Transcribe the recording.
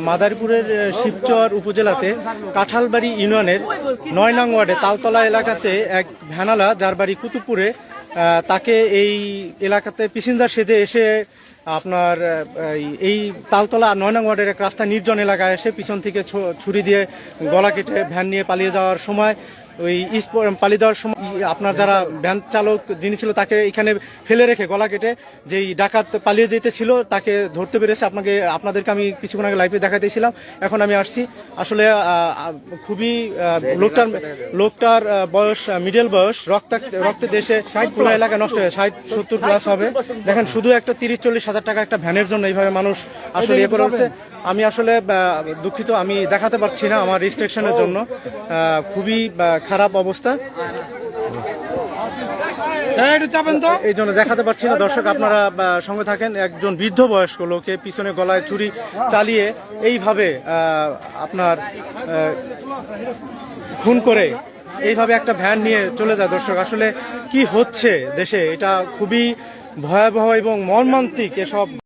মাদারীপুরের শিবচর উপজেলাতে কাঁঠালবাড়ি ইউনিয়নের নয় নং ওয়ার্ডে তালতলা এলাকাতে এক ভ্যানালা, যার বাড়ি কুতুবপুরে তাকে এই এলাকাতে প্যাসেঞ্জার সেজে এসে আপনার এই- তালতলা নয় নং ওয়ার্ডের এক রাস্তা নির্জন এলাকায় এসে পিছন থেকে ছুরি দিয়ে গলা কেটে ভ্যান নিয়ে পালিয়ে যাওয়ার সময় ওই পালিয়ে যাওয়ার সময় আপনার যারা ভ্যান চালক, যিনি ছিল, তাকে এখানে ফেলে রেখে গলা কেটে যেই ডাকাত পালিয়ে যেতে ছিল তাকে ধরতে পেরেছে। আপনাকে, আপনাদেরকে আমি কিছুক্ষণ আগে লাইভে দেখাতেছিলাম এখন আমি আসছি। আসলে খুবই লোকটার লোকটার বয়স মিডল বয়স। রক্ত রক্তে দেশে ষাট পুরো এলাকা নষ্ট হয়ে ষাট, সত্তর প্লাস হবে। দেখেন, শুধু একটা তিরিশ, চল্লিশ হাজার টাকা একটা ভ্যানের জন্য এইভাবে মানুষ আসলে ইয়ে করে উঠছে। আমি আসলে দুঃখিত। আমি দেখাতে পারছি না আমার রেজিস্ট্রেশনের জন্য। খুবই খারাপ অবস্থা। একটু এই জন্য দেখাতে পারছি না। দর্শক আপনারা সঙ্গে থাকেন। একজন বৃদ্ধ বয়স্ক লোকে পিছনে গলায় ছুরি চালিয়ে এইভাবে আপনার খুন করে এইভাবে একটা ভ্যান নিয়ে চলে যায়। দর্শক আসলে কি হচ্ছে দেশে? এটা খুবই ভয়াবহ এবং মর্মান্তিক এসব